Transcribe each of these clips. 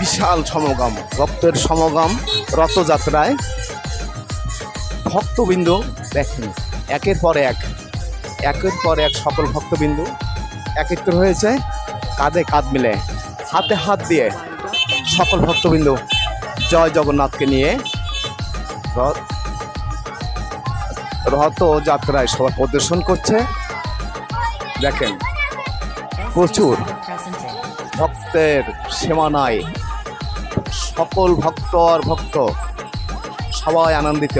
বিশাল সমাগম ভক্তের সমাগম, রথযাত্রায় ভক্তবিন্দু দেখেন, একের পর এক, একের পর এক সকল ভক্তবিন্দু একত্র হয়েছে, কাঁধে কাঁধ মিলে, হাতে হাত দিয়ে সকল ভক্তবিন্দু জয় জগন্নাথকে নিয়ে রথ, রথযাত্রায় সবাই প্রদর্শন করছে। দেখেন, প্রচুর ভক্তের সীমা নাই সকল ভক্ত আর ভক্ত সবাই আনন্দিত।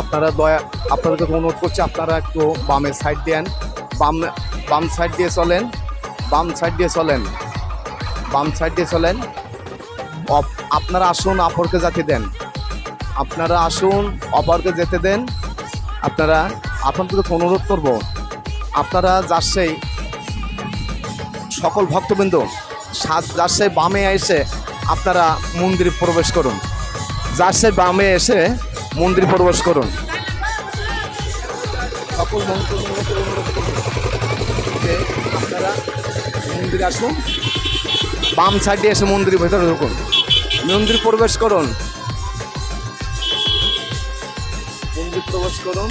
আপনারা দয়া আপনাদেরকে অনুরোধ করছি, আপনারা একটু বামের সাইড দেন বাম বাম সাইড দিয়ে চলেন। বাম সাইড দিয়ে চলেন। বাম সাইড দিয়ে চলেন। আপনারা আসুন, অপরকে যাতে দেন। আপনারা আসুন, অপরকে যেতে দেন। আপনারা আপনাদেরকে অনুরোধ করব, আপনারা যার সেই সকল ভক্তবৃন্দ সেই বামে এসে আপনারা মন্দিরে প্রবেশ করুন। যার সেই বামে এসে মন্দির প্রবেশ করুন। সকল আপনারা মন্দিরে আসুন। বাম সাইডে এসে মন্দিরের ভেতরে ঢুকুন। মন্দির প্রবেশ করুন। মন্দির প্রবেশ করুন।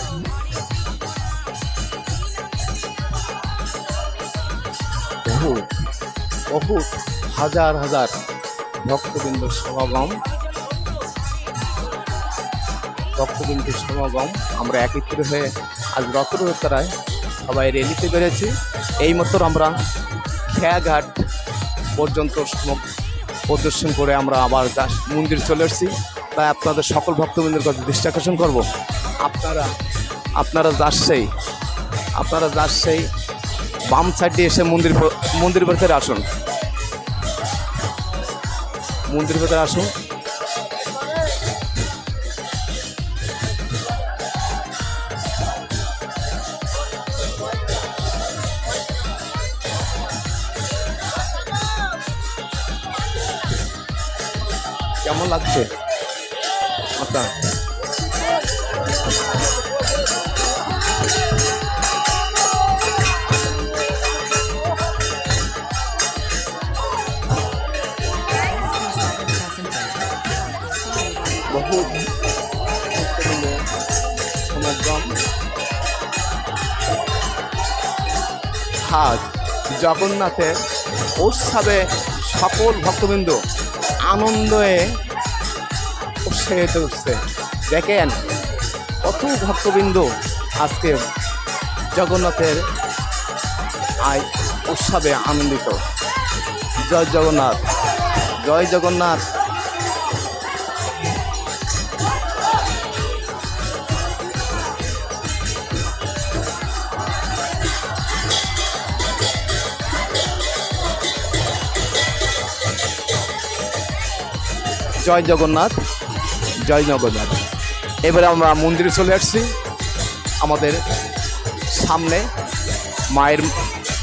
বহু বহু হাজার হাজার ভক্তবৃন্দ সমাগম। ভক্তবৃন্দের সমাগম, আমরা একত্র হয়ে আজ রথযাত্রায় সবাই রেলিতে বেড়েছি। এই মতো আমরা খেয়াঘাট পর্যন্ত প্রদর্শন করে আমরা আবার মন্দির চলে এসেছি। তাই আপনাদের সকল ভক্তবৃন্দের কাছে দৃষ্টি আকর্ষণ করব। আপনারা আপনারা যাচ্ছেই আপনারা যাচ্ছেই বাম সাইডে এসে মন্দির মন্দির ভেতরে আসুন। মন্দির ভেতরে আসুন। কেমন লাগছে? আপনার? আজ জগন্নাথের উৎসবে সকল ভক্তবৃন্দ আনন্দে উৎসাহিত উঠছে দেখেন, কত ভক্তবৃন্দ আজকে জগন্নাথের আয় উৎসবে আনন্দিত। জয় জগন্নাথ জয় জগন্নাথ। জয় জগন্নাথ জয় জগন্নাথ এবারে আমরা মন্দিরে চলে আসছি। আমাদের সামনে মায়ের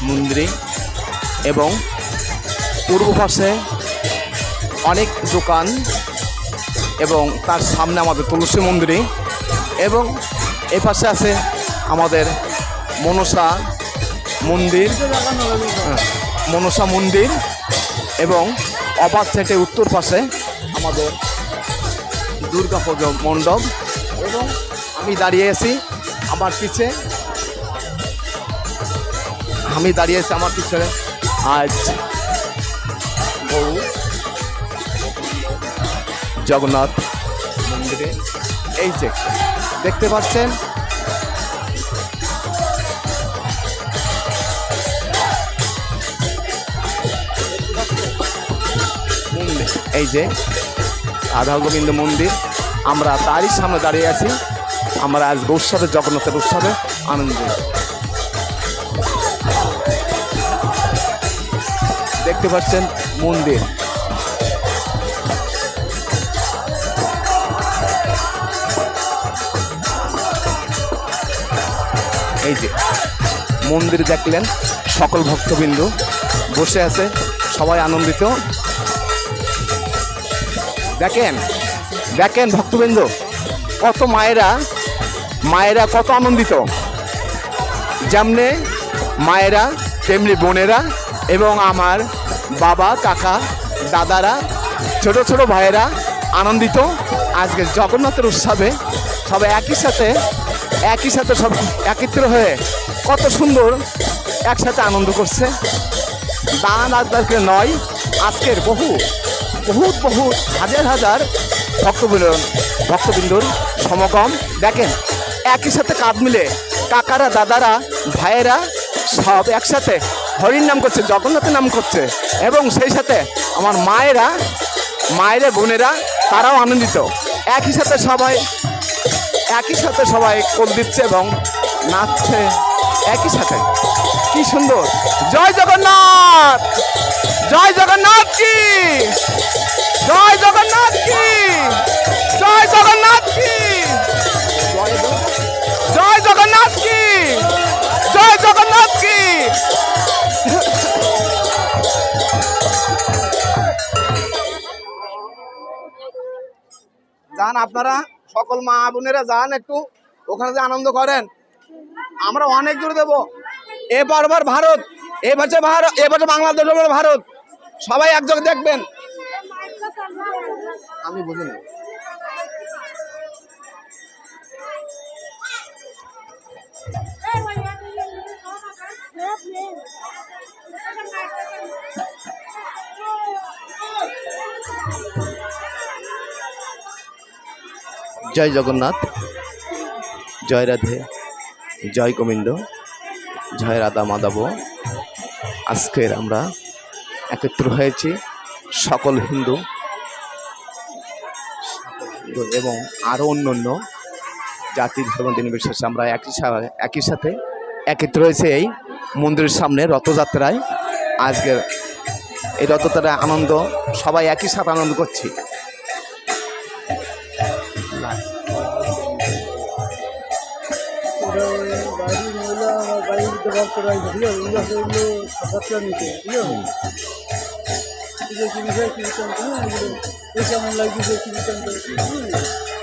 মন্দিরে এবং পূর্ব পাশে অনেক দোকান এবং তার সামনে আমাদের তুলসী মন্দিরে এবং এ পাশে আছে আমাদের মনসা মন্দির মনসা মন্দির এবং অপার সাইডে উত্তর পাশে আমাদের দুর্গা পুজো মণ্ডপ এবং আমি দাঁড়িয়ে আছি আমার পিছে। আমি দাঁড়িয়ে আছি আমার পিছনে। আজ বউ জগন্নাথ মন্দিরে। এই যে, দেখতে পাচ্ছেন? এই যে রাধা গোবিন্দ মন্দির। আমরা তারই সামনে দাঁড়িয়ে আছি। আমরা আজ উৎসবে, জগন্নাথের উৎসবে আনন্দ দেখতে পাচ্ছেন মন্দির। এই যে, মন্দির দেখলেন সকল ভক্তবিন্দু বসে আছে, সবাই আনন্দিত। দেখেন দেখেন ভক্তবিন্দু, কত মায়েরা মায়েরা কত আনন্দিত। যেমনে মায়েরা, তেমনি বোনেরা এবং আমার বাবা, কাকা, দাদারা, ছোট ছোট ভাইয়েরা আনন্দিত। আজকে জগন্নাথের উৎসবে সবাই একই সাথে একই সাথে সব একত্র হয়ে কত সুন্দর একসাথে আনন্দ করছে। দান আজকে নয়, আজকের বহু বহুত বহুত হাজার হাজার ভক্তবৃন্দ ভক্তবৃন্দর সমাগম। দেখেন, একই সাথে কাঁধ মিলে কাকারা, দাদারা, ভাইয়েরা সব একসাথে হরির নাম করছে, জগন্নাথের নাম করছে এবং সেই সাথে আমার মায়েরা মায়েরা, বোনেরা, তারাও আনন্দিত। একই সাথে সবাই একই সাথে সবাই কোল দিচ্ছে এবং নাচছে একই সাথে। কি সুন্দর। জয় জগন্নাথ! জয় জগন্নাথ কি! জয় জগন্নাথ কি? জয় জগন্নাথ কি? জয় জগন্নাথ- কি? জয় জগন্নাথ কি? যান আপনারা, সকল মা বোনেরা যান একটু, ওখানে যে আনন্দ করেন। আমরা অনেক দূর দেবো। এবার বার ভারত, এ বছর ভারত, এ বছর বাংলাদেশ ভারত। সবাই একযোগে দেখবেন। আমি বুঝি না জয় জগন্নাথ, জয় রাধে, জয় গোবিন্দ, জয় রাধা মাধব। আজকের আমরা একত্র হয়েছি সকল হিন্দু হিন্দু এবং আরও অন্য অন্য জাতি ধর্ম নির্বিশেষে আমরা একই একই সাথে একত্র হয়েছে এই মন্দিরের সামনে রথযাত্রায়। আজকের এই রথযাত্রায় আনন্দ, সবাই একই সাথে আনন্দ করছি। যে বিষয় কি বিচার করে এগুলো কেমন লাগছে যে কি বিচার করে